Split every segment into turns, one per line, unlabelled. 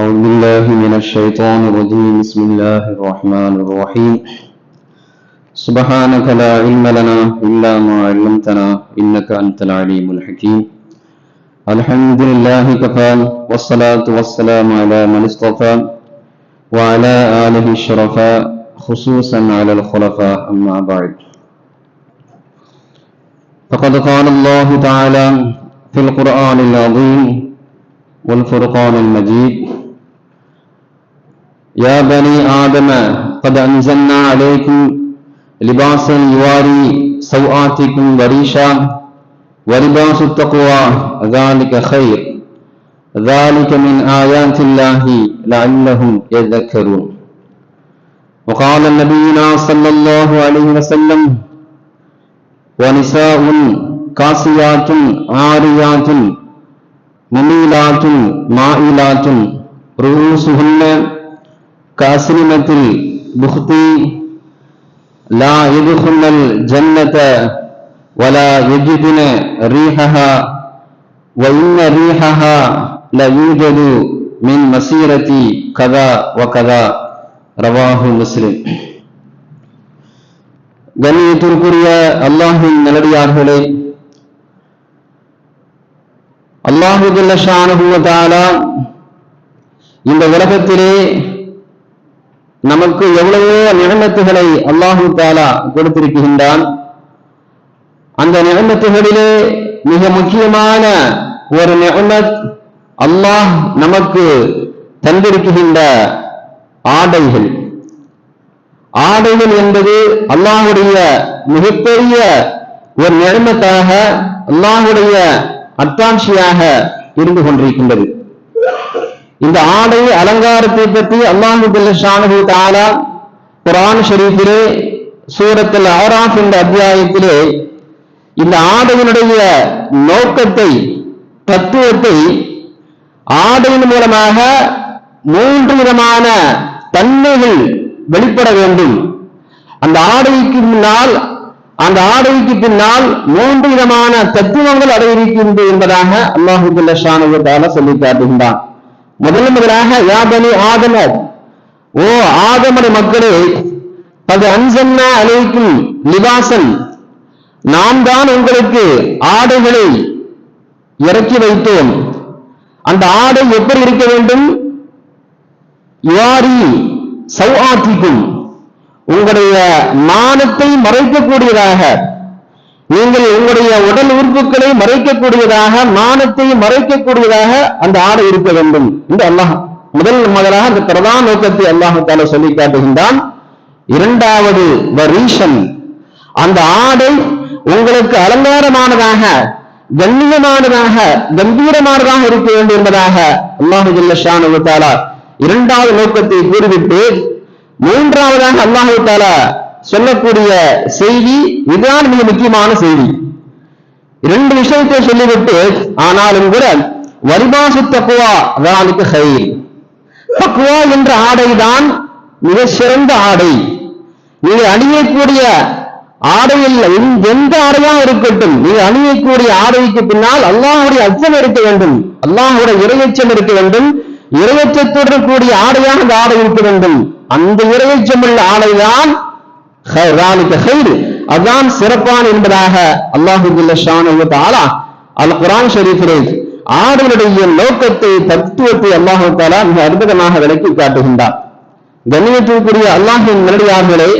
أعوذ بالله من الشيطان الرجيم. بسم الله الرحمن الرحيم. سبحانك لا علم لنا إلا ما علمتنا إنك أنت العليم الحكيم. الحمد لله كفى والصلاة والسلام على من اصطفى وعلى آله الشرفاء خصوصا على الخلفاء أما بعد. فقد قال الله تعالى في القرآن العظيم والفرقان المجيد يا بني آدم قد أنزلنا عليكم لباسا يواري سوآتكم وريشا ولباس التقوى ذلك خير. ذلك من آيات الله لعلهم يذكرون. وقال نبينا صلى الله عليه وسلم ونساء كاسيات عاريات مميلات مائلات رؤوسهن كأسنمة البخت لا يدخلن الجنة ولا يجدن ريحها وإن ريحها لا يوجد من مسيرة كذا وكذا رواه مسلم கண்ணியத்திற்குரிய அல்லாஹின் நல்லடியார்களே அல்லாஹு ஜல்லஷானுவதாலா இந்த உலகத்திலே நமக்கு எவ்வளவோ நிகழ்த்துகளை அல்லாஹு தாலா கொடுத்திருக்கின்றான். அந்த நிகழ்த்துகளிலே மிக முக்கியமான ஒரு நிகழ்த் அல்லாஹ் நமக்கு தந்திருக்கின்ற ஆடைகள். ஆடைகள் என்பது அல்லாஹுடைய மிகப்பெரிய ஒரு நிலைமத்தாக அல்லாஹுடைய அத்தாட்சியாக இருந்து கொண்டிருக்கின்றது. இந்த ஆடை அலங்காரத்தை பற்றி அல்லாஹு ஷானு தாலா குரான் ஷெரீஃபிலே சூரத்தில் ஆராஃப் என்ற அத்தியாயத்திலே இந்த ஆடையினுடைய நோக்கத்தை தத்துவத்தை ஆடையின் மூலமாக மூன்று விதமான தன்மைகள் வெளிப்பட வேண்டும். அந்த ஆடைக்கு முன்னால் அந்த ஆடைக்கு பின்னால் மூன்று விதமான தத்துவங்கள் அடையிருக்கின்றது என்பதாக அல்லாஹு ஷானுவத்தால சொல்லி காட்டுகின்றான் முதல் முதலாக யாபனி ஆதமர். ஓ ஆதமடி மக்களே அது அன்சன்னா அழைக்கும் நிவாசன் நாம் தான் உங்களுக்கு ஆடைகளை இறக்கி வைத்தோம். அந்த ஆடை எப்படி இருக்க வேண்டும்? யாரி சௌஆத்திக்கும். உங்களுடைய மானத்தை மறைக்கக்கூடியதாக. நீங்கள் உங்களுடைய உடல் உறுப்புகளை மறைக்கக்கூடியதாக மானத்தை மறைக்கக்கூடியதாக அந்த ஆடை இருக்க வேண்டும் என்று அல்லாஹ் முதல் முதலாக அந்த பிரதான நோக்கத்தை அல்லாஹால சொல்லி காட்டுகின்றான். இரண்டாவது வரீஷன் அந்த ஆடை உங்களுக்கு அலங்காரமானதாக கண்ணியமானதாக கம்பீரமானதாக இருக்க வேண்டும் என்பதாக அல்லாஹு ஜல்லஷானு தாலா இரண்டாவது நோக்கத்தை கூறிவிட்டு மூன்றாவதாக அல்லாஹு தாலா சொல்லக்கூடிய செய்தி இதுதான் மிக முக்கியமான செய்தி. ரெண்டு விஷயத்தை சொல்லிவிட்டு ஆனாலும் கூட வரிபாசு தக்குவா அதானுக்கு ஹைல் தக்குவா என்ற ஆடைதான் மிக சிறந்த ஆடை. நீங்க அணியக்கூடிய ஆடையில் எந்த ஆடையா இருக்கட்டும் நீங்கள் அணியக்கூடிய ஆடைக்கு பின்னால் அல்லாஹுடைய அச்சம் இருக்க வேண்டும். அல்லாஹுடைய இறையச்சம் இருக்க வேண்டும். இறையச்சத்துடன் கூடிய ஆடையாக அந்த ஆடை இருக்க வேண்டும். அந்த இறையச்சமுள்ள ஆடைதான் அதுதான் சிறப்பான என்பதாக அல்லாஹு அல் குரான் ஷரீஃபிலே ஆடுகளுடைய நோக்கத்தை தத்துவத்தை அல்லாஹு தாலா மிக அற்புதமாக விளக்கி காட்டுகின்றார். கண்ணியத்திற்குரிய அல்லாஹின் நேரடியார்களே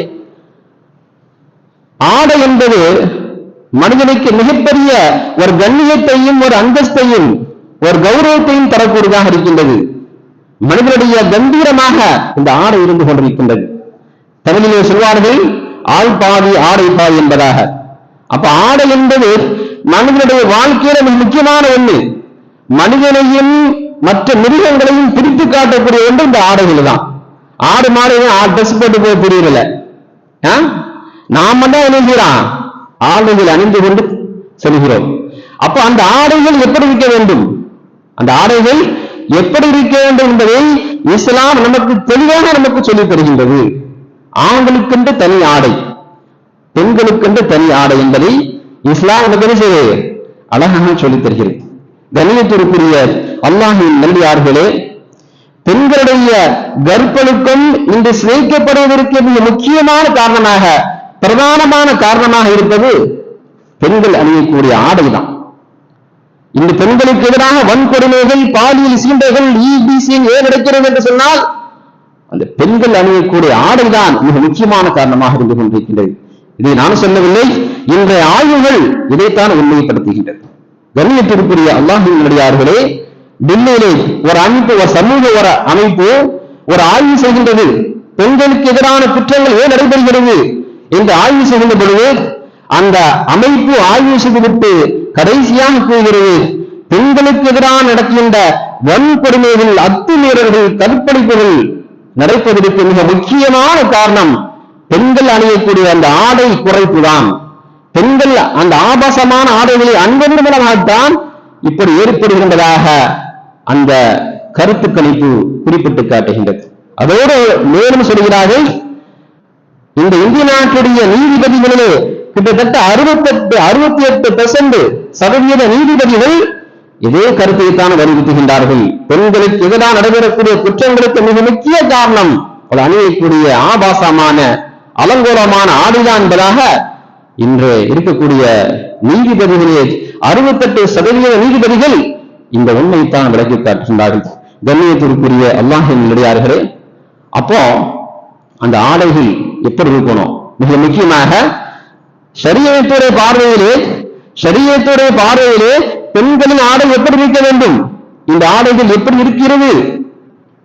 ஆடை என்பது மனிதனுக்கு மிகப்பெரிய ஒரு கண்ணியத்தையும் ஒரு அந்தஸ்தையும் ஒரு கௌரவத்தையும் தரக்கூடியதாக இருக்கின்றது. மனிதனுடைய கம்பீரமாக இந்த ஆடை இருந்து கொண்டிருக்கின்றது. தமிழிலே சொல்வார்கள் ஆள் பாதி ஆடை பாதி என்பதாக. அப்ப ஆடை என்பது மனிதனுடைய வாழ்க்கையில மிக முக்கியமான ஒண்ணு. மனிதனையும் மற்ற மிருகங்களையும் பிரித்து காட்டக்கூடிய ஒன்று இந்த ஆடைகள் தான். ஆடு மாடு ட்ரெஸ் போட்டு போய் புரியல நாம தான் என்ன ஆடைகள் அணிந்து கொண்டு செல்கிறோம். அப்ப அந்த ஆடைகள் எப்படி இருக்க வேண்டும்? அந்த ஆடைகள் எப்படி இருக்க வேண்டும் என்பதை இஸ்லாம் நமக்கு தெளிவாக நமக்கு சொல்லித் தருகின்றது. ஆண்களுக்கென்று தனி ஆடை பெண்களுக்கென்று தனி ஆடை என்பதை இஸ்லாம் நமக்கு அழகாக சொல்லித் தருகிறது. கணியத்திற்குரிய அல்லாஹின் நல்லியார்களே பெண்களுடைய கர்ப்பணுக்கும் இன்று சிதைக்கப்படுவதற்கு மிக முக்கியமான காரணமாக பிரதானமான காரணமாக இருப்பது பெண்கள் அணியக்கூடிய ஆடைதான். இந்த பெண்களுக்கு எதிராக வன்கொடுமைகள் பாலியல் சீண்டைகள் இபிசிங் ஏன் நடக்கிறது என்று சொன்னால் அந்த பெண்கள் அணியக்கூடிய ஆடைதான் மிக முக்கியமான காரணமாக இருந்து கொண்டிருக்கின்றது. இதை நான் சொல்லவில்லை. இன்றைய ஆய்வுகள் இதைத்தான் உண்மைப்படுத்துகின்றது. கண்ணியத்திற்குரிய அல்லாஹினுடையார்களே டெல்லியிலே ஒரு அமைப்பு ஒரு சமூக ஒரு அமைப்பு ஒரு ஆய்வு செய்கின்றது. பெண்களுக்கு எதிரான குற்றங்கள் ஏன் நடைபெறுகிறது என்று ஆய்வு செய்கின்ற பொழுது அந்த அமைப்பு ஆய்வு செய்துவிட்டு கடைசியாக கூறுகிறது பெண்களுக்கு எதிராக நடக்கின்ற வன்கொடுமைகள் அத்துமீறல்கள் கற்பழிப்புகள் நடப்பதற்கு மிக முக்கியமான காரணம் பெண்கள் அணியக்கூடிய அந்த ஆடை குறைப்புதான். பெண்கள் அந்த ஆபாசமான ஆடைகளை அணிவதன் மூலமாகத்தான் இப்படி ஏற்படுகின்றதாக அந்த கருத்து கணிப்பு குறிப்பிட்டு காட்டுகின்றது. அதோடு மேலும் சொல்கிறார்கள் இந்த இந்திய நாட்டுடைய நீதிபதிகளிலே கிட்டத்தட்ட அறுபத்தெட்டு அறுபத்தி எட்டு பெர்சென்ட் சதவீத நீதிபதிகள் இதே கருத்தைத்தான் வலியுறுத்துகின்றார்கள் பெண்களுக்கு எதிராக நடைபெறக்கூடிய குற்றங்களுக்கு மிக முக்கிய காரணம் அவள் அணியக்கூடிய ஆபாசமான அலங்கோலமான ஆடுதான் என்பதாக இன்று இருக்கக்கூடிய நீதிபதிகளே அறுபத்தெட்டு சதவீத நீதிபதிகள் இந்த உண்மைத்தான் விளக்கி காட்டுகின்றார்கள். கண்ணியத்திற்குரிய அல்லாஹின் நிலையார்களே அப்போ அந்த ஆடைகள் எப்படி இருக்கணும்? மிக முக்கியமாக சரியத்துடைய பார்வையிலே சரியத்துடைய பார்வையிலே பெண்களின் ஆடை எப்படி இருக்க வேண்டும்? இந்த ஆடைகள் எப்படி இருக்கிறது?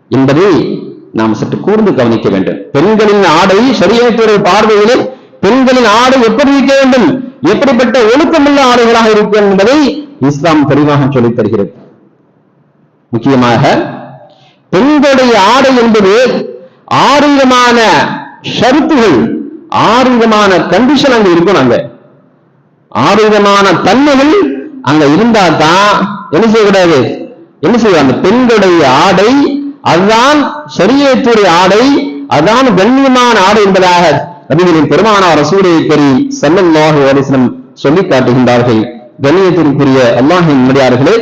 என்பதை நாம் சற்று கூர்ந்து கவனிக்க வேண்டும். பெண்களின் ஆடை ஷரியத்துடைய பார்வையிலே பெண்களின் ஆடை எப்படி இருக்க வேண்டும்? எப்படிப்பட்ட ஒழுக்கமுள்ள ஆடைகளாக இருக்கும் என்பதை இஸ்லாம் தெளிவாக சொல்லித் தருகிறது. முக்கியமாக பெண்களுடைய ஆடை என்பது ஆறு விதமான ஷருத்துகள் ஆறு விதமான கண்டிஷன் அங்க இருக்கும் அங்க. ஆறு விதமான தன்மைகள் அங்க இருந்தா தான் என்ன செய்யக்கூடாது? என்ன செய்ய அந்த பெண்களுடைய ஆடை அதுதான் சரியத்துடைய ஆடை அதான் கண்ணியமான ஆடை என்பதாக நபிகளின் பெருமானார் சூரிய பெரி சல்லல்லாஹு அலிஸ்லம் சொல்லி காட்டுகின்றார்கள். கண்ணியத்திற்குரிய அல்லாஹின் முடியார்களே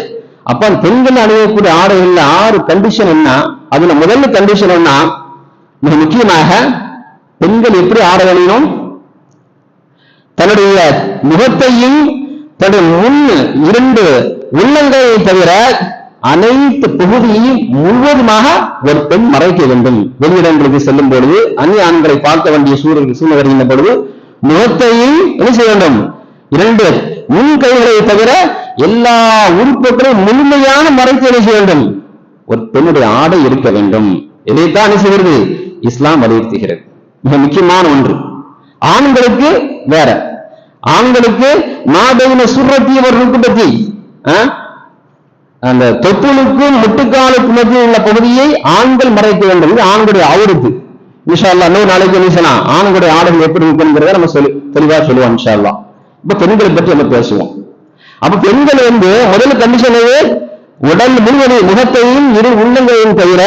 அப்ப பெண்கள் அணியக்கூடிய ஆடைகள்ல ஆறு கண்டிஷன் என்ன? அதுல முதல்ல கண்டிஷன் என்ன? மிக முக்கியமாக பெண்கள் எப்படி ஆடை அணியணும்? தன்னுடைய முகத்தையும் முன் இரண்டு உள்ளங்கையை தவிர அனைத்து பகுதியையும் முழுவதுமாக ஒரு பெண் மறைக்க வேண்டும். வெளியிடங்களுக்கு செல்லும் பொழுது அந்நிய ஆண்களை பார்க்க வேண்டிய சூழல் சூழ்நிலை வருகின்ற பொழுது முகத்தையும் என்ன செய்ய வேண்டும்? இரண்டு முன் கைகளை தவிர எல்லா உறுப்புகளையும் முழுமையான மறைத்து என்ன செய்ய வேண்டும்? ஒரு பெண்ணுடைய ஆடை இருக்க வேண்டும். இதைத்தான் என்ன செய்கிறது? இஸ்லாம் வலியுறுத்துகிறது. மிக முக்கியமான ஒன்று. ஆண்களுக்கு வேற ஆண்களுக்கு மாபெயின சுரத்தி ஒரு ருக்குபத்தி அந்த தொப்புளுக்கும் முட்டுக்காலுக்கு மத்தியில் உள்ள பகுதியை ஆண்கள் மறைக்க வேண்டும். இது ஆண்களுடைய அவருக்கு இன்ஷா அல்லாஹ் இன்னும் நாளைக்கு என்ன ஆண்களுடைய ஆடைகள் எப்படி இருக்குங்கிறத நம்ம சொல்லி தெளிவாக சொல்லுவோம் இன்ஷா இப்ப பெண்களை பற்றி நம்ம பேசுவோம். அப்ப பெண்கள் வந்து முதல் கண்டிஷனவே உடல் முழுவதும் முகத்தையும் இரு உள்ளங்கையும் தவிர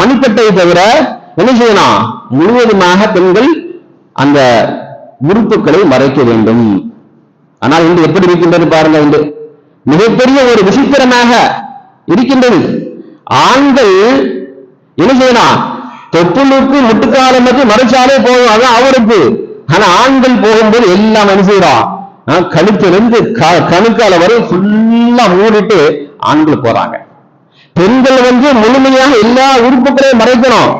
மணிக்கட்டை தவிர என்ன செய்யணும் முழுவதுமாக பெண்கள் அந்த உறுப்புகளை மறைக்க வேண்டும். ஆனால் இன்று எப்படி இருக்கின்றது பாருங்க இன்று. மிகப்பெரிய ஒரு விசித்திரமாக இருக்கின்றது. ஆண்கள் என்ன செய்யணும்? தொப்புளுக்கு முட்டுக்காலம் மட்டும் மறைச்சாலே போகும் அதான் அவருக்கு. ஆனா ஆண்கள் போகும்போது எல்லாம் என்ன செய்யறோம் கழுத்திலிருந்து க- கணுக்கால வரை ஃபுல்லா மூடிட்டு ஆண்கள் போறாங்க. பெண்கள் வந்து முழுமையாக எல்லா உறுப்புகளையும் மறைக்கணும்.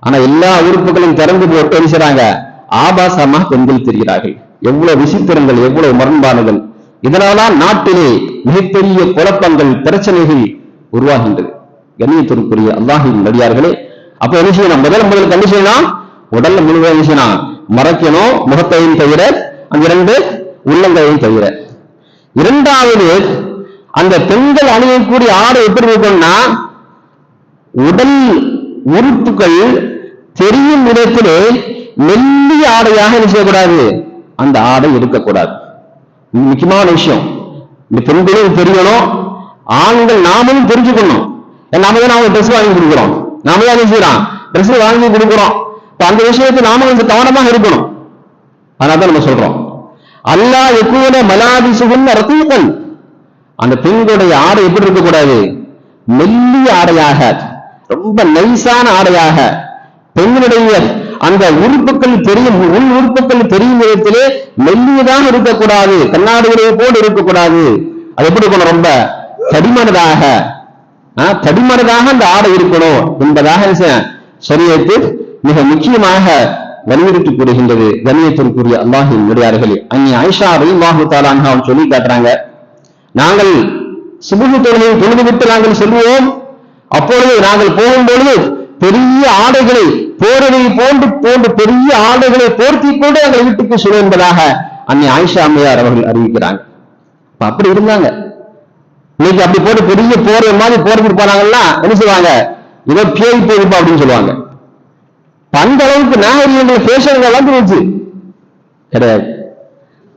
ஆனா எல்லா உறுப்புகளையும் திறந்து போட்டு என்ன செய்றாங்க? ஆபாசமா பெண்கள் தெரிகிறார்கள். எவ்வளவு விசித்திரங்கள் எவ்வளவு முரண்பாடுகள் இதனால்தான் நாட்டிலே மிகப்பெரிய குழப்பங்கள் பிரச்சனைகள் உருவாகின்றது. கண்ணியத்திற்குரிய அல்லாஹின் நடிகார்களே அப்ப என்ன செய்யணும் முதல் முதல் கண்டு செய்யணும் உடல்ல முழுவதும் என்ன செய்யணும் மறைக்கணும் முகத்தையும் தவிர அந்த இரண்டு உள்ளங்கையும் தவிர. இரண்டாவது அந்த பெண்கள் அணியக்கூடிய ஆடை எப்படி இருக்கும்னா உடல் உறுப்புகள் தெரியும் விதத்திலே மெல்லிய ஆடையாக என்ன செய்யக்கூடாது? அந்த ஆடை இருக்கக்கூடாது முக்கியமான விஷயம். இந்த பெண்களும் தெரியணும் ஆண்கள் நாமளும் தெரிஞ்சுக்கணும். நாம தான் அவங்க ட்ரெஸ் வாங்கி கொடுக்குறோம்? நாம தான் என்ன செய்யறோம்? ட்ரெஸ் வாங்கி கொடுக்குறோம். அந்த விஷயத்தை நாம கொஞ்சம் கவனமாக இருக்கணும். அதனால தான் நம்ம சொல்றோம். அல்லாஹ் எக்கூன மலாதிசுகுன் ரத்தீகன். அந்த பெண்களுடைய ஆடை எப்படி இருக்கக்கூடாது? மெல்லிய ஆடையாக ரொம்ப நைசான ஆடையாக பெண்களுடைய அந்த உறுப்புகள் தெரியும் உள் உறுப்புகள் தெரியும் விதத்திலே மெல்லியதாக இருக்கக்கூடாது கண்ணாடிகளை போல் இருக்கக்கூடாது. அது எப்படி இருக்கணும்? ரொம்ப தடிமனதாக தடிமனதாக அந்த ஆடை இருக்கணும் என்பதாக சரியத்து மிக முக்கியமாக வலியுறுத்தி கூறுகின்றது. கண்ணியத்திற்குரிய அல்லாஹின் முடியார்களே அங்கே ஐஷா ரலியல்லாஹு தஆலா அன்ஹா சொல்லி காட்டுறாங்க. நாங்கள் சுபுகு தொழிலை தொழுது விட்டு நாங்கள் செல்வோம். அப்பொழுது நாங்கள் போகும்பொழுது பெரிய ஆடைகளை போரணி போன்று போன்று பெரிய ஆடைகளை போர்த்தி கொண்டு எங்கள் வீட்டுக்கு சுழந்ததாக அன்னை ஆயிஷா அம்மையார் அவர்கள் அறிவிக்கிறாங்க. அப்படி இருந்தாங்க. இன்னைக்கு அப்படி போட்டு பெரிய போர் மாதிரி போறதுக்கு போனாங்கன்னா என்ன செய்வாங்க இதோ பேய் போயிருப்பா அப்படின்னு சொல்லுவாங்க. அந்த அளவுக்கு நாகரிகங்கள் ஃபேஷன்கள் வந்துருச்சு கிடையாது.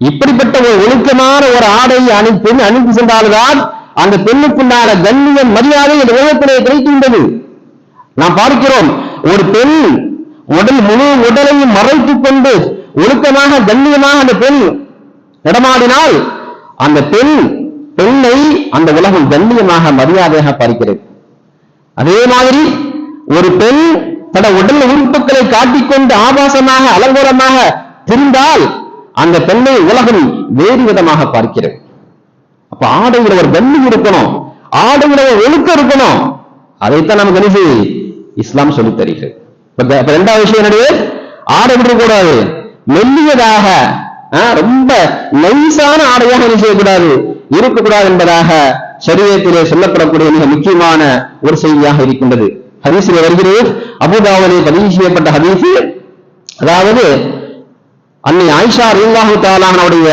இப்படிப்பட்ட ஒரு ஒழுக்கமான ஒரு ஆடையை அணி பெண் அணிந்து சென்றால்தான் அந்த பெண்ணுக்குண்டான கண்ணியம் மரியாதை இந்த உலகத்திலே கிடைக்கின்றது. நாம் பார்க்கிறோம் ஒரு பெண் உடல் முழு உடலையும் மறைத்துக் கொண்டு ஒழுக்கமாக கண்ணியமாக அந்த பெண் நடமாடினால் அந்த பெண் பெண்ணை அந்த உலகம் கண்ணியமாக மரியாதையாக பார்க்கிறது. அதே மாதிரி ஒரு பெண் தட உடல் உறுப்புகளை காட்டிக்கொண்டு ஆபாசமாக அலங்கோலமாக திரிந்தால் அந்த பெண்ணை உலகம் வேறு விதமாக பார்க்கிறது. அப்ப ஆடையில ஒரு கண்ணி இருக்கணும் ஆடையில ஒரு ஒழுக்கம் இருக்கணும். அதைத்தான் நமக்கு என்ன இஸ்லாம் சொல்லித் தருகிறது. ரெண்டாவது விஷயம் என்னது? ஆடை விடக்கூடாது மெல்லியதாக ரொம்ப நைசான ஆடையாக என்ன செய்யக்கூடாது? இருக்கக்கூடாது என்பதாக சரீரத்திலே சொல்லப்படக்கூடிய மிக முக்கியமான ஒரு செய்தியாக இருக்கின்றது. ஹதீஸில் வருகிறது அபுதாவலே பதிவு செய்யப்பட்ட ஹதீஸ். அதாவது அன்னை ஆயிஷா ரலியல்லாஹு தாலானுடைய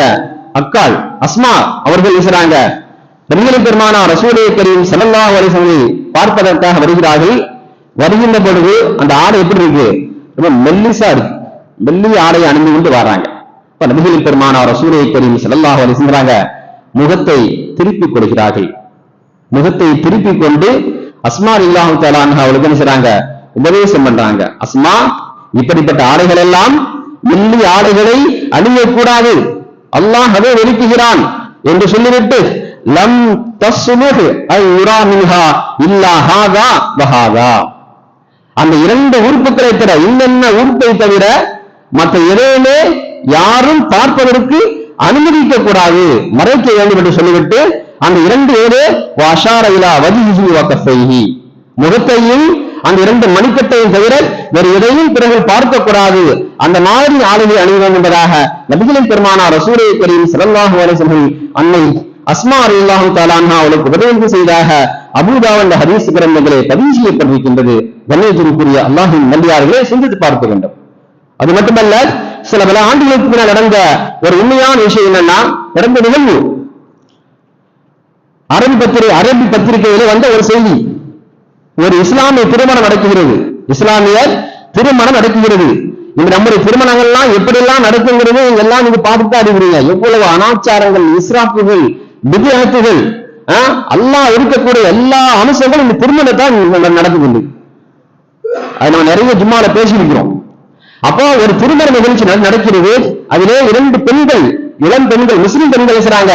அக்காள் அஸ்மா அவர்கள் பேசுறாங்க. பெருமான பெருமானா ரசூலே கரீம் ஸல்லல்லாஹு அலைஹி பார்ப்பதற்காக வருகிறார்கள். வருகின்ற பொழுது அந்த ஆடை எப்படி இருக்கு? ரொம்ப மெல்லிசா இருக்கு. மெல்லிய ஆடை அணிந்து கொண்டு வராங்க. இப்ப நபிகளின் பெருமானா சூரிய கரீம் ஸல்லல்லாஹு அலைஹி முகத்தை திருப்பி கொடுக்கிறார்கள். முகத்தை திருப்பிக் கொண்டு அஸ்மா இல்லாஹு தாலான் அவளுக்கு என்ன செய்றாங்க? உபதேசம் பண்றாங்க. அஸ்மா இப்படிப்பட்ட ஆடைகள் எல்லாம் மெல்லிய ஆடைகளை அணியக்கூடாது. அல்லாஹ் அதை வெறுக்குகிறான் என்று சொல்லிவிட்டு லம் தஸ்முஹ் ஐ யுரா மின்ஹா இல்லா ஹாதா வஹாதா. அந்த இரண்டு உறுப்புகளை தவிர இன்னென்ன உறுப்பை தவிர மற்ற எதையுமே யாரும் பார்ப்பதற்கு அனுமதிக்க கூடாது மறைக்க வேண்டும் என்று சொல்லிவிட்டு அந்த இரண்டு ஏழு வாஷார இலா செய்கி முகத்தையும் அந்த இரண்டு மணிக்கட்டையும் தவிர வேறு எதையும் பிறகு பார்க்க கூடாது அந்த மாதிரி ஆளுகை அணிவோம் என்பதாக நபிகளின் பெருமானா ரசூலை கரீம் சிறந்தாக அலைஹி வஸல்லம் அன்னை அஸ்மா ரலியல்லாஹு தஆலா அவளுக்கு உபதேசம் செய்தாக அபூதாவந்த ஹரீஸ் கிரந்தங்களே பதிவு செய்யப்பட்டிருக்கின்றது. கண்ணியத்திற்குரிய அல்லாஹின் நல்லியார்களே சிந்தித்து பார்க்க வேண்டும். அது மட்டுமல்ல சில பல ஆண்டுகளுக்கு பின்னால் நடந்த ஒரு உண்மையான விஷயம் என்னன்னா நடந்த நிகழ்வு. அரபி பத்திரிகை அரபி பத்திரிகையில வந்த ஒரு செய்தி. ஒரு இஸ்லாமிய திருமணம் நடக்குகிறது. இஸ்லாமிய திருமணம் நடக்குகிறது. இந்த நம்முடைய திருமணங்கள்லாம் எப்படியெல்லாம் நடக்குங்கிறது நீங்க எல்லாம் நீங்க பார்த்துட்டு அறிவுறீங்க எவ்வளவு அனாச்சாரங்கள் இஸ்ராப்புகள் விதியாத்துகள் அல்லாஹ் இருக்கக்கூடிய எல்லா அம்சங்களும் இந்த திருமணத்தான் நடக்குது. அது நம்ம நிறைய ஜும்மால பேசியிருக்கிறோம். அப்போ ஒரு திருமண நிகழ்ச்சி நடக்கிறது. அதிலே இரண்டு பெண்கள் இளம் பெண்கள் முஸ்லிம் பெண்கள் பேசுறாங்க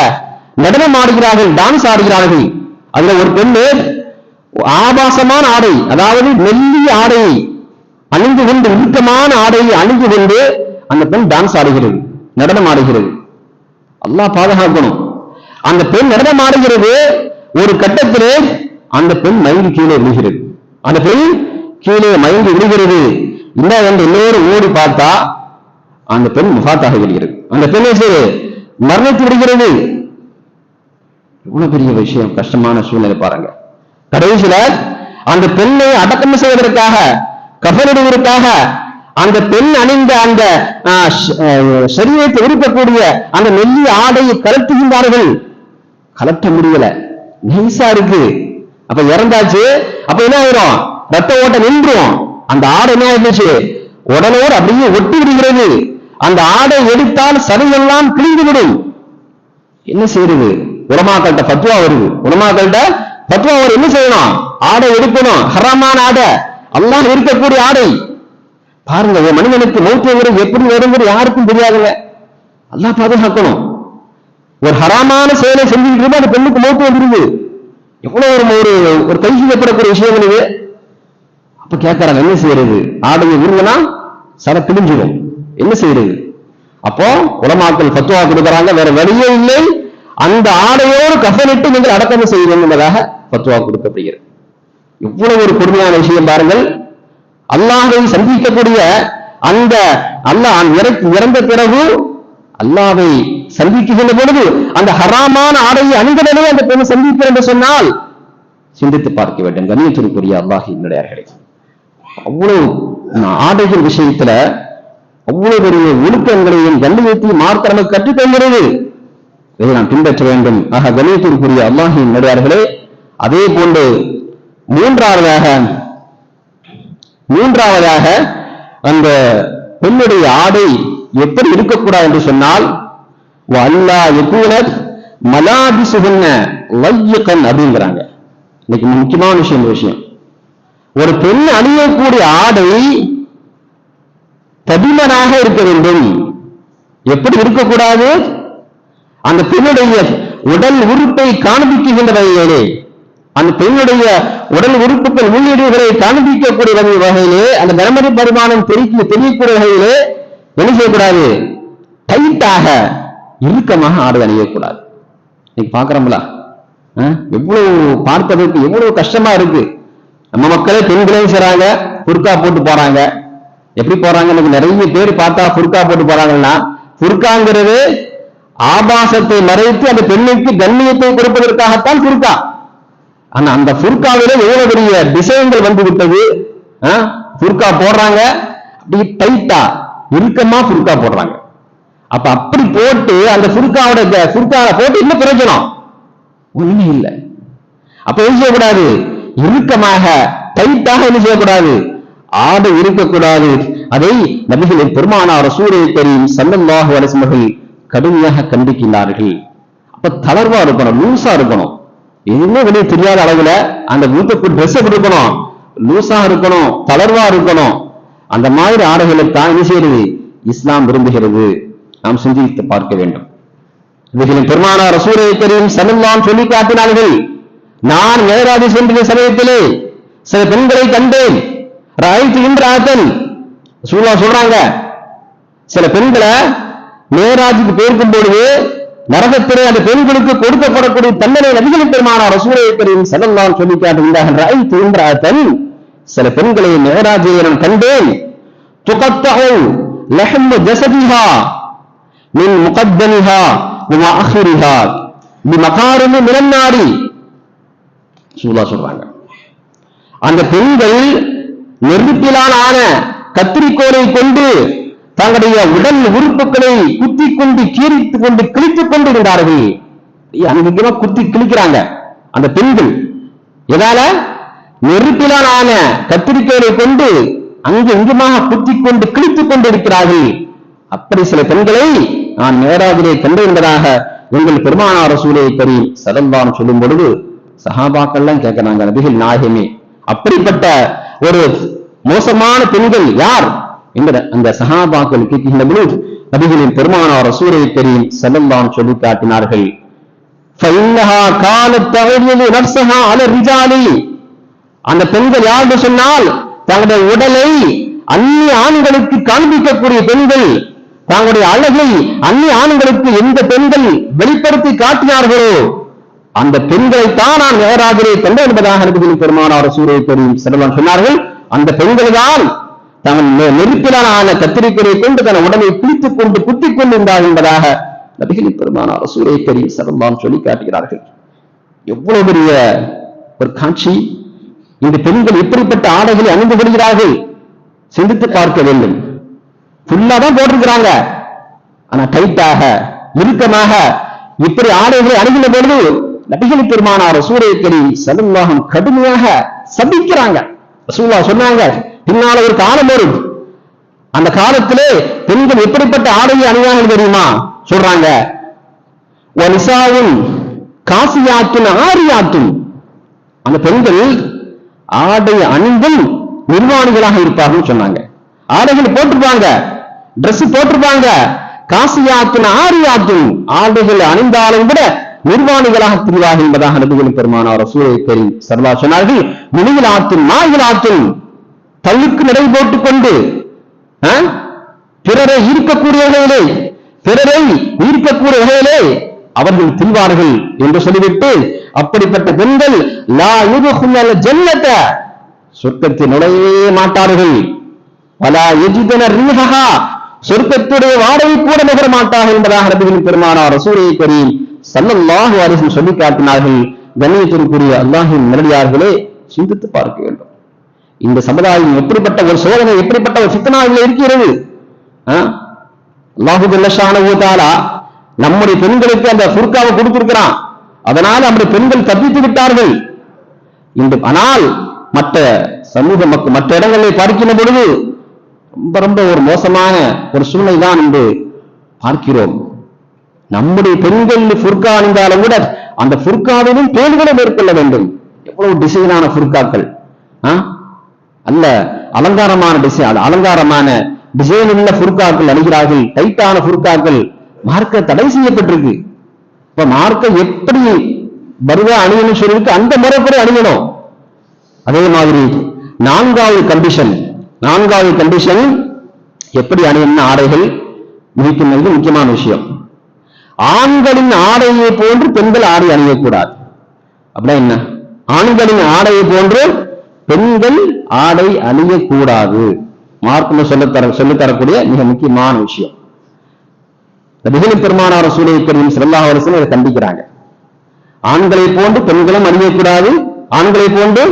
நடனம் ஆடுகிறார்கள் டான்ஸ் ஆடுகிறார்கள். அதுல ஒரு பெண்ணு ஆபாசமான ஆடை அதாவது மெல்லிய ஆடையை அணிந்து கொண்டு இறுக்கமான ஆடையை அணிந்து கொண்டு அந்த பெண் டான்ஸ் ஆடுகிறது நடனம் ஆடுகிறது. அல்லாஹ் பாதுகாக்கணும். அந்த பெண் நடனம் ஆடுகிறது ஒரு கட்டத்திலே அந்த பெண் மயங்கி கீழே விழுகிறது. அந்த பெண் கீழே மயங்கி விழுகிறது. என்ன என்று எல்லோரும் ஓடி பார்த்தா அந்த பெண் முகாத்தாக விடுகிறது அந்த பெண்ணை மரணித்து விடுகிறது. இவ்வளவு பெரிய விஷயம். கஷ்டமான சூழ்நிலை பாருங்க. கடைசியில அந்த பெண்ணை அடக்கம் செய்வதற்காக கபலிடுவதற்காக அந்த பெண் அணிந்த அந்த ஆஹ், சரீரத்தை உருக்கக்கூடிய அந்த மெல்லிய ஆடையை கலத்துகின்றார்கள் கலட்ட முடியல. நைசா இருக்கு அப்ப இறந்தாச்சு. அப்ப என்ன ஆயிரும்? ரத்த ஓட்ட நின்றும். அந்த ஆடை என்ன ஆயிடுச்சு? உடலோடு அப்படியே ஒட்டி விடுகிறது. அந்த ஆடை எடுத்தால் சதையெல்லாம் கிழிந்து விடும் என்ன செய்யறது உலமாக்கள்கிட்ட பத்துவா வருது. உலமாக்கள்கிட்ட பத்துவா வரும் என்ன செய்யணும்? ஆடை எடுக்கணும். ஹராமான ஆடை. எல்லாம் இருக்கக்கூடிய ஆடை. பாருங்க மனிதனுக்கு மௌத்துங்கிறது எப்படி வருங்கிறது யாருக்கும் தெரியாதுங்க அல்லாஹ் பாதுகாக்கணும். ஒரு ஹராமான செயலை செஞ்சுக்கிட்டு இருந்தா அந்த பெண்ணுக்கு மௌத்து வந்துருது. எவ்வளவு ஒரு ஒரு ஒரு கை செய்யப்படக்கூடிய விஷயம் இது. அப்ப கேட்கறாங்க என்ன செய்யறது? ஆடையை விரும்பினா சட கிழிஞ்சிடும் என்ன செய்யறது? அப்போ உலமாக்கள் பத்துவா கொடுக்குறாங்க வேற வழியே இல்லை. அந்த ஆடையோடு கசனிட்டு நீங்கள் அடக்கம் செய்யணும் என்பதாக பத்துவா கொடுக்கப்படுகிறது. இவ்வளவு ஒரு கொடுமையான விஷயம் பாருங்கள். அல்லாஹை சந்திக்கக்கூடிய அந்த அல்லாஹ் இறந்த பிறகு அல்லாவை சந்திக்குகின்ற பொழுது அந்த ஹராமான ஆடையை அணிந்தனே அந்த பெண் சந்திக்கிறார் என்று சொன்னால் சிந்தித்து பார்க்க வேண்டும். கண்ணியத்திற்குரிய அல்லாஹி என்னுடையார்களே அவ்வளவு ஆடைகள் விஷயத்துல அவ்வளவு பெரிய ஒழுக்கங்களையும் கண்ணியத்தையும் மார்க்க நமக்கு கற்றுத் இதை நாம் பின்பற்ற வேண்டும். ஆக கணியத்திற்குரிய அல்லாஹி நடிகார்களே அதே போன்று மூன்றாவதாக மூன்றாவதாக அந்த பெண்ணுடைய ஆடை எப்படி இருக்கக்கூடாது என்று சொன்னால் அல்லா எக்கூனர் மலாபிசுகன்ன வையக்கன் அப்படிங்கிறாங்க. இன்னைக்கு முக்கியமான விஷயம் இந்த விஷயம். ஒரு பெண் அணியக்கூடிய ஆடை தபிமனாக இருக்க வேண்டும். எப்படி இருக்கக்கூடாது? அந்த பெண்ணுடைய உடல் உறுப்பை காண்பிக்கின்ற வகையிலே அந்த பெண்ணுடைய உடல் உறுப்புகள் உள்ளீடுகளை காண்பிக்கக்கூடிய வகையிலே அந்த பிரமரி பரிமாணம் தெரிய தெரியக்கூடிய வகையிலே என்ன செய்யக்கூடாது. டைட்டாக இறுக்கமாக ஆடை அணியக்கூடாது. இன்னைக்கு பாக்குறோம்ல எவ்வளவு பார்ப்பதற்கு எவ்வளவு கஷ்டமா இருக்கு. நம்ம மக்களே பெண்களையும் செய்றாங்க புர்கா போட்டு போறாங்க. எப்படி போறாங்க? எனக்கு நிறைய பேர் பார்த்தா புர்கா போட்டு போறாங்கன்னா புர்காங்கிறது ஆபாசத்தை மறைத்து அந்த பெண்ணுக்கு கண்ணியத்தை கொடுப்பதற்காகத்தான் புர்கா. ஆனா அந்த புர்காவில எவ்வளவு பெரிய டிசைன்கள் வந்து விட்டது ஆ? புர்கா போடுறாங்க அப்படி டைட்டா. இறுக்கமா சுருக்கா போடுறாங்க. அப்ப அப்படி போட்டு அந்த சுருக்காவோட சுருக்காவை போட்டு என்ன பிரயோஜனம்? ஒண்ணுமே இல்லை. அப்ப என்ன செய்யக்கூடாது? இறுக்கமாக டைட்டாக என்ன செய்யக்கூடாது? ஆடை இருக்கக்கூடாது அதை நபிகளின் பெருமானார் சூரிய தெரியும் சந்தமாக அலிஸ்மர்கள் கடுமையாக கண்டிக்கின்றார்கள். அப்ப தளர்வா இருக்கணும் லூசா இருக்கணும். எதுவுமே வெளியே தெரியாத அளவுல அந்த வீட்டுக்கு ட்ரெஸ் கொடுக்கணும் லூசா இருக்கணும் தளர்வா இருக்கணும். அந்த மாதிரி ஆடைகளை தான் என்ன செய்யறது இஸ்லாம் விரும்புகிறது. நாம் சிந்தித்து பார்க்க வேண்டும். இவர்களின் பெருமானார் சூரிய கரீம் சல்லல்லாஹு சொல்லி காட்டினார்கள். நான் மேராதி சென்ற சமயத்திலே சில பெண்களை கண்டேன். ராய்த்து இன்றாத்தன் சூழா சொல்றாங்க சில பெண்களை மேராஜுக்கு போயிருக்கும் பொழுது நரகத்திலே அந்த பெண்களுக்கு கொடுக்கப்படக்கூடிய தண்டனை நபிகளின் பெருமானார் ரசூலை கரீம் சல்லல்லாஹு சொல்லி காட்டுகின்றார்கள். ராய்த்து இன்றாத்தன் சில பெண்களை மேராஜேயனம் கண்டேன். துகத்தகோ லஹம்மு ஜசதிஹா மின் முகத்தனிஹா விமா அஹ்ரிஹா மகாரிமி மிரநாடி சூலா சொல்றாங்க. அந்த பெண்கள் நெருப்பிலான ஆன கத்திரிக்கோலை கொண்டு தங்களுடைய உடல் உறுப்புகளை குத்தி கொண்டு கீரித்து கொண்டு கிழித்துக் கொண்டு இருந்தார்கள் முக்கியமா குத்தி கிழிக்கிறாங்க. அந்த பெண்கள் எதால நெருப்பினால் ஆன கொண்டு அங்கு இங்குமாக குத்திக் கொண்டு கிழித்துக் கொண்டிருக்கிறார்கள். அப்படி சில பெண்களை நான் நேராகவே கண்டிருந்ததாக உங்கள் பெருமானார் சூழலை கறி சதம்பான் சொல்லும் பொழுது சகாபாக்கள்லாம் கேட்கிறாங்க நபிகள் நாயகமே அப்படிப்பட்ட ஒரு மோசமான பெண்கள் யார்? என்ற அந்த சகாபாக்கள் கேட்கின்ற பொழுது நபிகளின் பெருமானார் சூரை கரீம் சதம்பான் சொல்லி காட்டினார்கள். காலத்தவழியது நர்சகா அல ரிஜாலி அந்த பெண்கள் யார் சொன்னால் தங்களுடைய உடலை அந்நிய ஆண்களுக்கு காண்பிக்கக்கூடிய பெண்கள் தங்களுடைய அழகை அந்நிய ஆண்களுக்கு எந்த பெண்கள் வெளிப்படுத்தி காட்டினார்களோ அந்த பெண்களை தான் நான் மேராஜிலே கண்டேன் என்பதாக நபிகளின் பெருமானார் சூரிய தெரியும் செல்லலாம் சொன்னார்கள். அந்த பெண்கள் தான் தங்கள் நெ- நெருப்பிலான கத்திரிக்கையை கத்திரிக்கரை கொண்டு தன் உடலை பிடித்துக் கொண்டு குத்திக் கொண்டிருந்தார் என்பதாக நபிகளின் பெருமானார் சூரிய தெரியும் செல்வன் சொல்லி காட்டுகிறார்கள். எவ்வளவு பெரிய ஒரு காட்சி. இந்த பெண்கள் இப்படிப்பட்ட ஆடைகளை அணிந்து விடுகிறார்கள் சிந்தித்து பார்க்க வேண்டும். ஃபுல்லா தான் போட்டிருக்கிறாங்க. ஆனா டைட்டாக இறுக்கமாக இப்படி ஆடைகளை அணுகின பொழுது நபிகள் பெருமானார் சூரியக்கடி சலுல்லாகம் கடுமையாக சபிக்கிறாங்க. ரசூல்லா சொன்னாங்க பின்னால ஒரு காலம் வரும். அந்த காலத்திலே பெண்கள் எப்படிப்பட்ட ஆடையை அணிவாங்க தெரியுமா? சொல்றாங்க. ஒனிசாவும் காசியாத்தும் ஆரியாத்தும் அந்த பெண்கள் ஆடை அணிந்தும் நிர்வாணிகளாக இருப்பார்கள் சொன்னாங்க. ஆடைகள் போட்டிருப்பாங்க. Dress போட்டிருப்பாங்க. காசியாத்தும் ஆரியாத்தும் ஆடைகள் அணிந்தாலும் கூட நிர்வாணிகளாக திரிவார்கள் என்பதாக நபிகளின் பெருமானார் சூரிய பெரிய சர்வா சொன்னார்கள். முனிகளாத்தும் நாய்களாத்தும் தள்ளுக்கு நடை போட்டுக் கொண்டு பிறரை ஈர்க்கக்கூடிய வகையிலே பிறரை ஈர்க்கக்கூடிய வகையிலே அவர்கள் தில்வார்கள் என்று சொல்லிவிட்டு அப்படிப்பட்ட பெண்கள் லா யுதுகுல் ஜன்னத சொர்க்கத்தில் நுழையவே மாட்டார்கள். பலா எஜிதன ரீஹா சொர்க்கத்துடைய வாடகை கூட நுகர மாட்டார்கள் என்பதாக நபிகளின் பெருமானார் ரசூலை கரீம் ஸல்லல்லாஹு அலைஹி சொல்லி காட்டினார்கள். கண்ணியத்திற்குரிய அல்லாஹின் நேரடியார்களே சிந்தித்து பார்க்க வேண்டும். இந்த சமுதாயம் எப்படிப்பட்ட ஒரு சோதனை எப்படிப்பட்ட ஒரு சித்தனாவில் இருக்கிறது? அல்லாஹு நம்முடைய பெண்களுக்கு அந்த ஃபுர்காவை கொடுத்திருக்கிறான். அதனால் நம்முடைய பெண்கள் தப்பித்து விட்டார்கள். இன்று ஆனால் மற்ற சமூக மக்கள் மற்ற இடங்களை பார்க்கின்ற பொழுது ரொம்ப ரொம்ப ஒரு மோசமான ஒரு சூழ்நிலை தான் என்று பார்க்கிறோம். நம்முடைய பெண்கள் ஃபுர்கா அணிந்தாலும் கூட அந்த ஃபுர்காவிலும் பெண்களை மேற்கொள்ள வேண்டும். எவ்வளவு டிசைனான ஃபுர்காக்கள் ஆ? அல்ல அலங்காரமான டிசைன் அலங்காரமான டிசைன் உள்ள ஃபுர்காக்கள் அணிகிறார்கள். டைட்டான ஃபுர்காக்கள் மார்க்க தடை செய்யப்பட்டிருக்கு. இப்ப மார்க்க எப்படி வருவா அணியணும் சொல்லிட்டு அந்த முறைப்படி அணியணும். அதே மாதிரி நான்காவது கண்டிஷன் நான்காவது கண்டிஷன் எப்படி அணியணும் ஆடைகள் மிக முக்கியமான விஷயம். ஆண்களின் ஆடையை போன்று பெண்கள் ஆடை அணியக்கூடாது. அப்படின்னா என்ன? ஆண்களின் ஆடையை போன்று பெண்கள் ஆடை அணியக்கூடாது. மார்க்கம் சொல்லித்தர சொல்லித்தரக்கூடிய மிக முக்கியமான விஷயம். நபிகளின் பெருமானார் சூழலை கரீம் ஸல்லல்லாஹு அலைஹி வஸல்லம் இதை கண்டிக்கிறாங்க. ஆண்களை போன்று பெண்களும் அணியக்கூடாது. ஆண்களை போன்று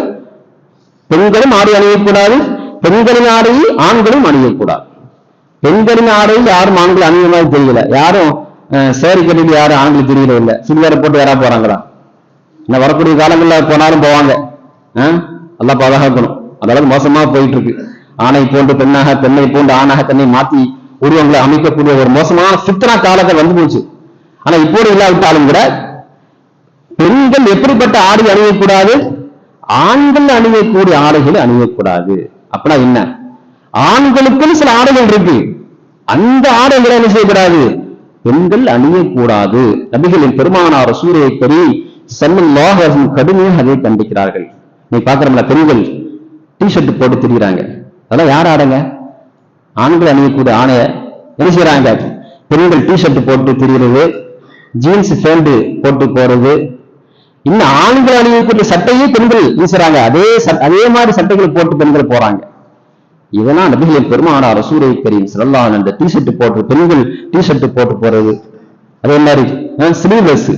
பெண்களும் ஆடை அணியக்கூடாது. பெண்களின் ஆடையை ஆண்களும் அணியக்கூடாது. பெண்களின் ஆடை யாரும் ஆண்கள் அணிய மாதிரி தெரியல. யாரும் சேரி கட்டிட்டு யாரும் ஆண்கள் தெரியல இல்ல. சுடிதாரை போட்டு யாரா போறாங்களா? இந்த வரக்கூடிய காலங்களில் போனாலும் போவாங்க. நல்லா பாதுகாக்கணும். அதாவது மோசமா போயிட்டு இருக்கு. ஆணை போன்று பெண்ணாக பெண்ணை போன்று ஆணாக தன்னை மாத்தி உருவங்களை அமைக்கக்கூடிய ஒரு மோசமான சித்தனா காலத்தை வந்து போச்சு. ஆனா இப்போது இல்லாவிட்டாலும் கூட பெண்கள் எப்படிப்பட்ட ஆடை அணியக்கூடாது? ஆண்கள் அணியக்கூடிய ஆடைகளை அணியக்கூடாது. அப்படின்னா என்ன? ஆண்களுக்குன்னு சில ஆடைகள் இருக்கு. அந்த ஆடைகளை என்ன செய்யக்கூடாது? பெண்கள் அணியக்கூடாது. நபிகளின் பெருமானார் சூரிய பெரிய சல்லல்லாஹு கடுமையாக அதை கண்டிக்கிறார்கள். நீ பாக்குறோம்ல பெண்கள் டிஷர்ட் போட்டு திரிகிறாங்க அதெல்லாம் யார் ஆடைங்க? ஆண்கள் அணியக்கூடிய ஆணைய என்ன செய்யறாங்க பெண்கள் டிஷர்ட் போட்டு திரிகிறது ஜீன்ஸ் பேண்ட் போட்டு போறது. இன்னும் ஆண்கள் அணியக்கூடிய சட்டையே பெண்கள் வீசுறாங்க அதே அதே மாதிரி சட்டைகள் போட்டு பெண்கள் போறாங்க. இதெல்லாம் நபிகளின் பெருமானார் சூரிய கரீம் சிறல்லான் அந்த டிஷர்ட் போட்டு பெண்கள் டிஷர்ட் போட்டு போறது. அதே மாதிரி ஸ்லீவ்லெஸ்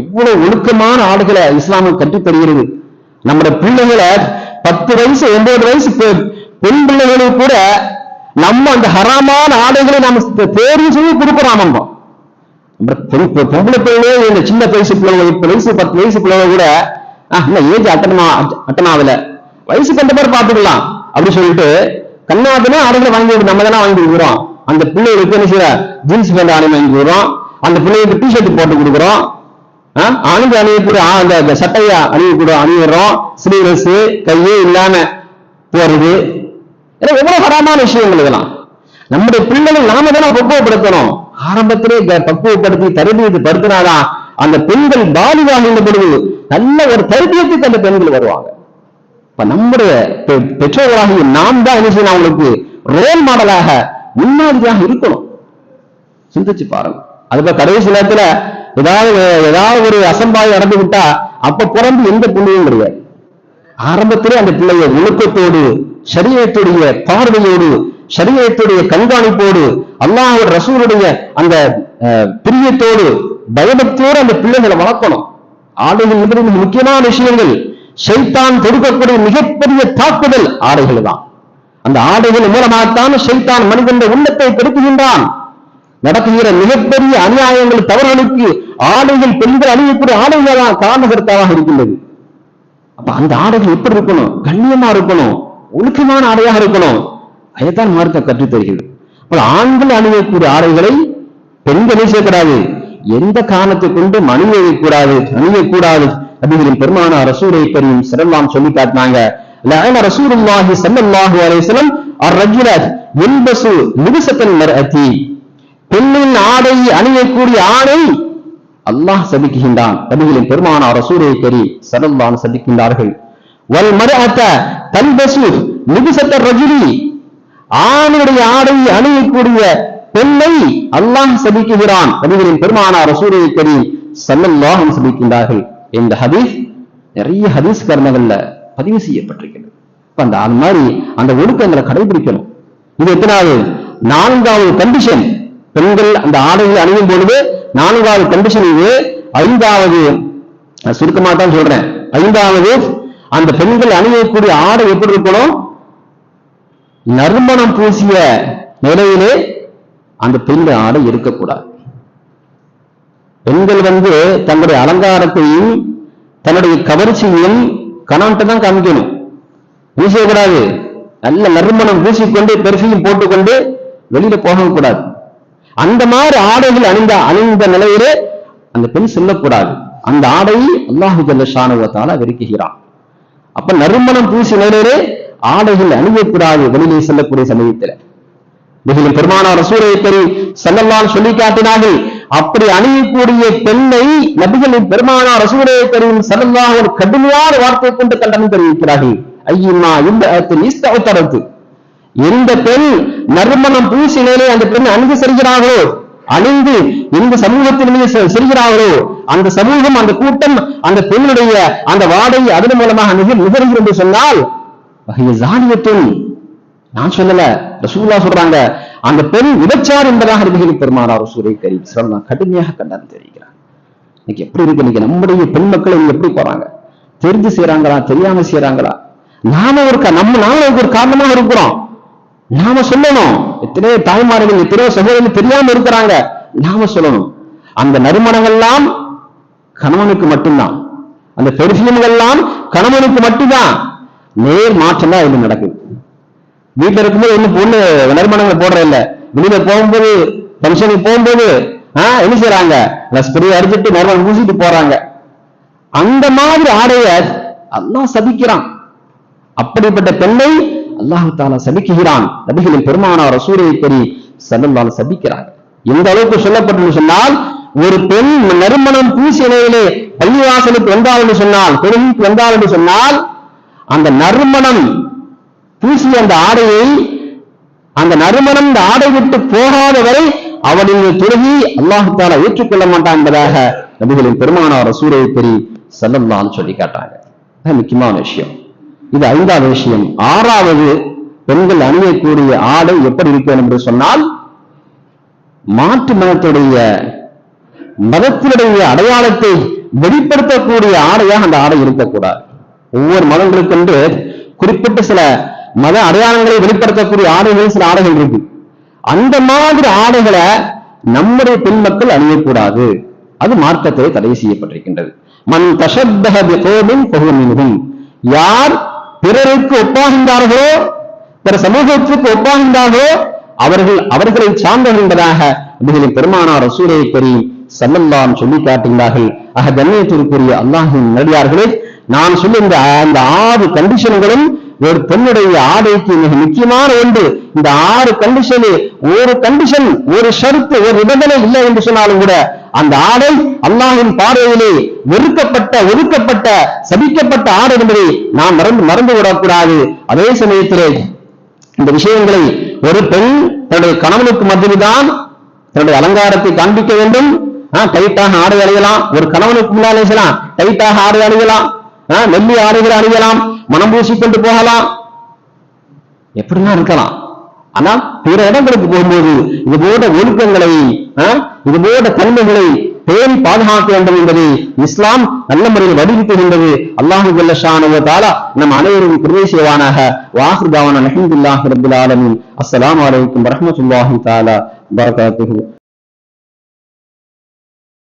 எவ்வளவு ஒழுக்கமான ஆடுகளை இஸ்லாமில் கற்றுத் தருகிறது நம்முடைய பிள்ளைகளை பத்து வயசு ஒன்பது வயசு பெண் பிள்ளைகளுக்கு கூட நம்ம அந்த ஹராமான ஆடைகளை நம்ம. தேர்வு செய்து கொடுக்குறோம் பொம்பளை பிள்ளையே இந்த சின்ன வயசு பிள்ளைங்க எட்டு வயசு பத்து வயசு பிள்ளைங்க கூட ஏஜ் அட்டனா அட்டனாவில? வயசு வயசுக்கு அந்த மாதிரி பாத்துக்கலாம் அப்படின்னு சொல்லிட்டு கண்ணாபினா ஆடைகளை வாங்கி நம்ம தானே வாங்கி கொடுக்குறோம். அந்த பிள்ளைகளுக்கு என்ன செய்யற? ஜீன்ஸ் பேண்ட் ஆடை வாங்கி கொடுக்குறோம். அந்த பிள்ளைகளுக்கு டிஷர்ட் போட்டு கொடுக்குறோம். ஆணுக்கு அணியக்கூடிய கூட அந்த சட்டையை அணியக்கூட அணியிடுறோம் ஸ்லீவ்லெஸ் கையே இல்லாம போறது. எவ்வளவு ஹராமான விஷயங்கள் இதெல்லாம். நம்முடைய பிள்ளைகள் நாம தானே பக்குவப்படுத்தணும். ஆரம்பத்திலே பக்குவப்படுத்தி தருபியத்தை படுத்தினாதான் அந்த பெண்கள் பாலிவாகின்ற பொழுது நல்ல ஒரு தருபியத்துக்கு அந்த பெண்கள் வருவாங்க. இப்ப நம்முடைய பெ- பெற்றோர்களாகிய நாம் தான் என்ன செய்யணும்? அவங்களுக்கு ரோல் மாடலாக முன்னாடியாக இருக்கணும். சிந்திச்சு பாருங்க. அதுக்கு கடைசி நேரத்துல ஏதாவது ஏதாவது ஒரு அசம்பாயம் நடந்து விட்டா அப்ப பிறந்து எந்த புண்ணியம் கிடையாது. ஆரம்பத்திலே அந்த பிள்ளைய ஒழுக்கத்தோடு சரியத்துடைய பார்வையோடு சரியத்துடைய கண்காணிப்போடு அல்லாஹ் ரசூலுடைய அந்த அஹ், பிரியத்தோடு பயபக்தியோடு அந்த பிள்ளைகளை வளர்க்கணும். ஆடைகள் என்பது முக்கியமான விஷயங்கள். ஷைத்தான் தொடுக்கக்கூடிய மிகப்பெரிய தாக்குதல் ஆடைகள் தான் அந்த ஆடைகள் மூலமாகத்தான் ஷைத்தான் மனிதனுடைய உள்ளத்தை பெருக்குகின்றான் நடக்குகிற மிகப்பெரிய அநியாயங்கள் தவறுகளுக்கு ஆடைகள் பெண்கள் அணியக்கூடிய ஆடைகள் தான் காரணகர்த்தாவாக இருக்கின்றது. அப்ப அந்த ஆடைகள் எப்படி இருக்கணும்? கண்ணியமா இருக்கணும்? ஒழுக்கமான ஆடையாக இருக்கணும். அதைத்தான் மார்க்க கற்றுத் தருகிறது. ஆண்கள் அணியக்கூடிய ஆடைகளை பெண்கள் செய்யக்கூடாது எந்த காரணத்தை கொண்டு அணியக்கூடாது அணியக்கூடாது அப்படிங்கிற பெருமான ரசூரை பெரியும் சிறல்லாம் சொல்லி காட்டினாங்க. லஅன ரசூலுல்லாஹி ஸல்லல்லாஹு அலைஹி வஸல்லம் அர்-ரஜுல யல்பசு லிபஸத்தல் மர்அதி. பெண்ணின் ஆடை அணியக்கூடிய ஆடை அல்லாஹ் சபிக்குகின்றான் நபிகளின் பெருமானார் ரசூலை கரி சதல்லான் சபிக்கின்றார்கள். வல் மர்அத தல்பசு நிபுசத்த ரஜினி. ஆணுடைய ஆடை அணியக்கூடிய பெண்ணை அல்லாஹ் சபிக்குகிறான். நபிகளின் பெருமானார் ரசூலை கரீம் ஸல்லல்லாஹு சபிக்கின்றார்கள் இந்த ஹதீஸ் நிறைய ஹதீஸ் கர்மங்கள்ல பதிவு செய்யப்பட்டிருக்கிறது. அந்த அது மாதிரி அந்த ஒழுக்கங்களை கடைபிடிக்கணும். இது எத்தனாவது? நான்காவது கண்டிஷன் பெண்கள் அந்த ஆடைகளை அணியும் பொழுது நான்காவது கண்டிஷன் இது. ஐந்தாவது சுருக்கமாக தான் சொல்றேன். ஐந்தாவது அந்த பெண்கள் அணியக்கூடிய ஆடை எப்படி இருக்கணும்? நறுமணம் பூசிய நிலையிலே அந்த பெண் ஆடை இருக்கக்கூடாது பெண்கள் வந்து தன்னுடைய அலங்காரத்தையும் தன்னுடைய கவர்ச்சியையும் கணவன்கிட்ட தான் காமிக்கணும். என்ன செய்யக்கூடாது? நல்ல நறுமணம் பூசிக்கொண்டு பெர்ஃபியூம் போட்டுக்கொண்டு வெளியில போகக்கூடாது அந்த மாதிரி ஆடைகள் அணிந்த அணிந்த நிலையிலே அந்த பெண் செல்லக்கூடாது. அந்த ஆடையை அல்லாஹு ஜல்லஷானுவத்தால வெறுக்குகிறான். அப்ப நறுமணம் பூசி நிலையிலே ஆடைகள் அணியக்கூடாது வெளியிலே செல்லக்கூடிய சமயத்தில். மிகவும் பெருமானார் ரசூலை பெரி செல்லல்லால் சொல்லி காட்டினார்கள் அப்படி அணியக்கூடிய பெண்ணை நபிகளின் பெருமானார் ரசூலை பெரியும் செல்லல்லா ஒரு கடுமையான வார்த்தை கொண்டு கண்டனம் தெரிவிக்கிறார்கள். ஐயம்மா இந்த இஸ்தவத்தரத்து எந்த பெண் நறுமணம் பூசினேனே அந்த பெண் அணுகு செல்கிறார்களோ அணிந்து இந்த சமூகத்தில் மீது செ- செல்கிறார்களோ அந்த சமூகம் அந்த கூட்டம் அந்த பெண்ணுடைய அந்த வாடை அதன் மூலமாக நிகழ் நிகழ்கிறது என்று சொன்னால் வகைய ஜானியத்தும் நான் சொல்லல ரசூல்லா சொல்றாங்க அந்த பெண் விபச்சார் என்பதாக நபிகள் பெருமானார் சூரிய கரி சொல்லலாம் கடுமையாக கண்டனம் தெரிவிக்கிறார். இன்னைக்கு எப்படி இருக்கு? இன்னைக்கு நம்முடைய பெண் மக்கள் இங்க எப்படி போறாங்க? தெரிஞ்சு செய்யறாங்களா தெரியாம செய்யறாங்களா நாம ஒரு நம்ம நாம ஒரு காரணமாக இருக்கிறோம். நாம சொல்லணும். எத்தனையோ தாய்மார்கள் எத்தனையோ சகோதரர்கள் தெரியாம இருக்கிறாங்க. நாம சொல்லணும். அந்த நறுமணங்கள்லாம் கணவனுக்கு மட்டும்தான். அந்த பெர்ஃபியூம்கள் எல்லாம் கணவனுக்கு மட்டும்தான். நேர் மாற்றம் தான் இது நடக்குது. வீட்டில் இருக்கும்போது ஒண்ணு பொண்ணு நறுமணங்களை போடுற இல்ல. வெளியில போகும்போது ஃபங்க்ஷனுக்கு போகும்போது ஆஹ் என்ன செய்யறாங்க ஸ்ப்ரே அடிச்சிட்டு நறுமணம் பூசிட்டு போறாங்க. அந்த மாதிரி ஆடைய எல்லாம் சதிக்கிறான் அப்படிப்பட்ட பெண்ணை அல்லாஹு தாலா சபிக்குகிறான். நபிகளின் பெருமானார் ரசூலை பெரி சல்லல்லாஹு சபிக்கிறாங்க எந்த அளவுக்கு சொல்லப்பட்டு சொன்னால் ஒரு பெண் நறுமணம் பூசிய நிலையிலே பள்ளிவாசலுக்கு வந்தாள் என்று சொன்னால் பெருமைக்கு வந்தாள் என்று சொன்னால் அந்த நறுமணம் பூசிய அந்த ஆடையை அந்த நறுமணம் இந்த ஆடை விட்டு போகாத வரை அவனுடைய தொழுகை அல்லாஹு தாலா ஏற்றுக்கொள்ள மாட்டான் என்பதாக நபிகளின் பெருமானார் ரசூலை பெரி செல்லம்தான் சொல்லி காட்டாங்க முக்கியமான விஷயம். இது ஐந்தாவது விஷயம். ஆறாவது பெண்கள் அணியக்கூடிய ஆடை எப்படி இருக்கும் என்று சொன்னால் மாற்று மதத்துடைய மதத்தினுடைய அடையாளத்தை வெளிப்படுத்தக்கூடிய ஆடையாக அந்த ஆடை இருக்கக்கூடாது. ஒவ்வொரு மதங்களுக்கென்று குறிப்பிட்ட சில மத அடையாளங்களை வெளிப்படுத்தக்கூடிய ஆடைகள் சில ஆடைகள் இருக்கு. அந்த மாதிரி ஆடைகளை நம்முடைய பெண் மக்கள் அணியக்கூடாது. அது மார்க்கத்தை தடை செய்யப்பட்டிருக்கின்றது. மண் தஷப்பஹ யார் பிறருக்கு ஒப்பாகின்றார்களோ பிற சமூகத்திற்கு ஒப்பாகின்றார்களோ அவர்கள் அவர்களை சார்ந்தவர் என்பதாக நபிகளின் பெருமானார் ரசூலை பெரிய சல்லல்லாம் சொல்லி காட்டுகிறார்கள் ஆக கண்ணியத்திற்குரிய அல்லாஹின் நடிகார்களே நான் சொல்ல இந்த அந்த ஆறு கண்டிஷன்களும் ஒரு பெண்ணுடைய ஆடைக்கு மிக முக்கியமான ஒன்று. இந்த ஆறு கண்டிஷனில் ஒரு கண்டிஷன் ஒரு ஷருத்து ஒரு நிபந்தனை இல்லை என்று சொன்னாலும் கூட அந்த ஆடை அல்லாஹின் பார்வையிலே வெறுக்கப்பட்ட ஒதுக்கப்பட்ட சபிக்கப்பட்ட ஆடை என்பதை நாம் மறந்து மறந்து விடக்கூடாது. அதே சமயத்திலே இந்த விஷயங்களை ஒரு பெண் தன்னுடைய கணவனுக்கு மத்தியில்தான் தன்னுடைய அலங்காரத்தை காண்பிக்க வேண்டும். ஆஹ், டைட்டாக ஆடை அணியலாம். ஒரு கணவனுக்கு முன்னாலே செய்யலாம் டைட்டாக ஆடை அணியலாம். ஆஹ், ஆடைகள் அணியலாம். மனம் பூசிக்கொண்டு போகலாம். எப்படின்னா இருக்கலாம். ஆனா பிற இடங்களுக்கு போகும்போது இது போன்ற ஒழுக்கங்களை ஆஹ், இது போன்ற தன்மைகளை பேணி பாதுகாக்க வேண்டும் என்பதை இஸ்லாம் நல்ல முறையில் வடிவமைக்கின்றது அல்லாஹு தாலா நம் அனைவரும் கிருபை செய்வானாக வாஹிர் தாவான அல்ஹம்துலில்லாஹி ஆலமின். அஸ்லாம் அஸ்ஸலாமு வரமத்துல்லாஹி தாலா பரகாத்து